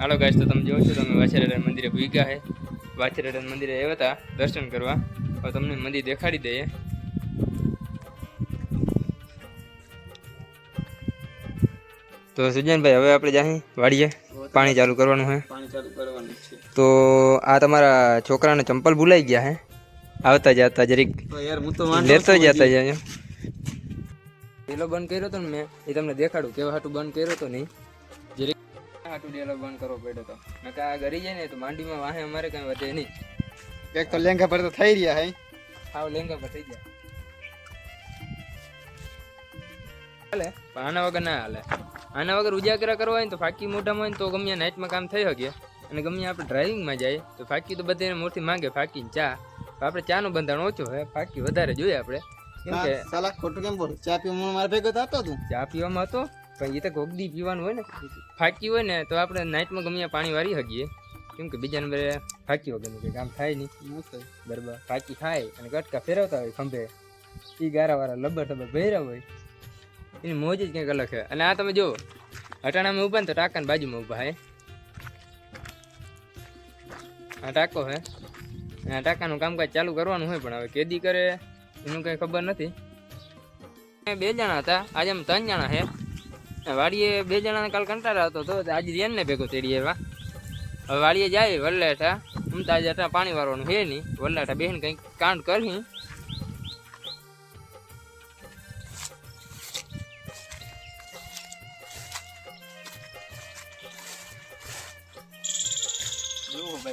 હાલો guys તો તમે જોવો છો તમે વાછરાડન મંદિરે ભૂગ્યા હે. વાછરાડન મંદિરે આવ્યા હતા દર્શન કરવા. હવે તમને મંદિર દેખાડી દઈએ. તો સુજનભાઈ હવે આપણે જાહી વાડીએ. પાણી ચાલુ કરવાનું હે. પાણી ચાલુ કરવાનું છે. તો આ તમારા છોકરાને ચંપલ ભૂલાઈ ગયા હે. આવતા જતા જરીક. લેતો જતા જાય. પેલો બંધ કર્યો તો ને મેં. એ તમને દેખાડું કેવા હાટું બંધ કર્યો તો નહીં. ડેલો બંધ કરવો પડ્યો તો. નકા આ ઘરી જાય ને તો માંડીમાં વાહે અમારે કઈ વધે નહીં. એક તો લેંઘા પર તો થઈ રહ્યા હે. હાવ લેંગા પર થઈ ગયા. હાલે પણ આના વગર ના હાલે. આના વગર ઉજાગરા કરવા હોય તો ફાકી મોઢામાં હોય તો ગમે નાઇટમાં કામ થઈ શકે. અને ગમે આપણે ડ્રાઇવિંગમાં જાય તો ફાકી તો બધાને મોટી માંગે ફાકી ને ચા આપણે ચાનું બંધારણ ઓછો હોય ફાકી વધારે જોઈએ આપણે. કેમ કે સાલા ખોટું કેમ બોલ? ચા પીવા મારા ભેગો થતો તું. ચા પીવામાં હતો? પણ એ તો ગોગદી પીવાનું હોય ને ફાટી હોય ને તો આપણે નાઇટમાં ગમે પાણી વારી શકીએ. કેમ કે બીજા નંબરે ફાકી વગરનું કંઈ કામ થાય નહીં. બરાબર. ફાકી ખાય અને કટકા ફેરવતા હોય ખંભે. એ ગારાવાળા લબર ટબર ભેરા હોય. એની મોજ જ કંઈક અલગ છે. અને આ તમે જુઓ અટાણામાં ઊભા ને તો ટાંકાની બાજુમાં ઊભા હે. આ ટાંકો હે. આ ટાંકાનું કામકાજ ચાલુ કરવાનું હોય પણ હવે કેદી કરે એનું કંઈ ખબર નથી. બે જણા હતા. આજે ત્રણ જણા અને વાડીએ બે જણાને કાલ કંટાળો હતો, તો આજે રેનને ભેગો તેડી એવા હવે વાડીએ જાય વલ્લેઠા, ઉમતા આજે હતા પાણી વાળવાનું છે નહીં. વલ્લાઠા બેન કંઈક કાંડ કરી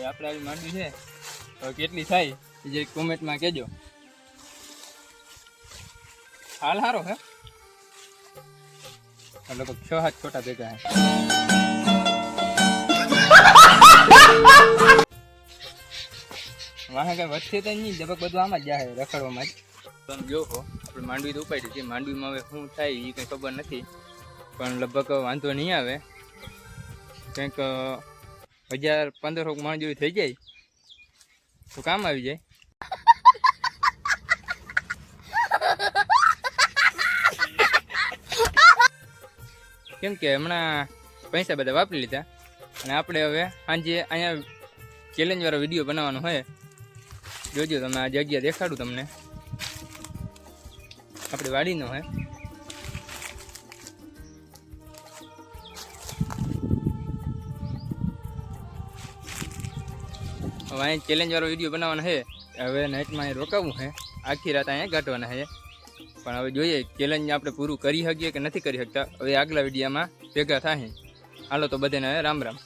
આપણે માંડવી છે. હવે કેટલી થાય જે કોમેન્ટમાં કહેજો. હાલ સારો હે. લગભગ છ હાથ છોટા ભેગા વાહે કઈ વધશે તો નહીં જબક બધું આમાં જ જાય રખડવામાં જ તમે જો હો આપણે માંડવી તો ઉપાડી છે માંડવીમાં હવે શું થાય એ કંઈ ખબર નથી પણ લગભગ વાંધો નહીં આવે કંઈક હજાર પંદરસો માણ જેવી થઈ જાય તો કામ આવી જાય કેમ કે હમણાં પૈસા બધા વાપરી લીધા. અને આપણે હવે સાંજે અહીંયા ચેલેન્જવાળો વીડિયો બનાવવાનો હોય. જોજો તમે આ જગ્યા દેખાડું તમને. આપણે વાડીનો હોય. હવે અહીંયા ચેલેન્જવાળો વીડિયો બનાવવાનો છે. હવે નાઇટમાં અહીં રોકાવું છે. આખી રાત અહીંયા કાઢવાના છે. પણ હવે જોઈએ ચેલેન્જ આપણે પૂરું કરી શકીએ કે નથી કરી શકતા? હવે આગલા વિડીયામાં ભેગા થાય હાલો તો બધાને રામ રામ.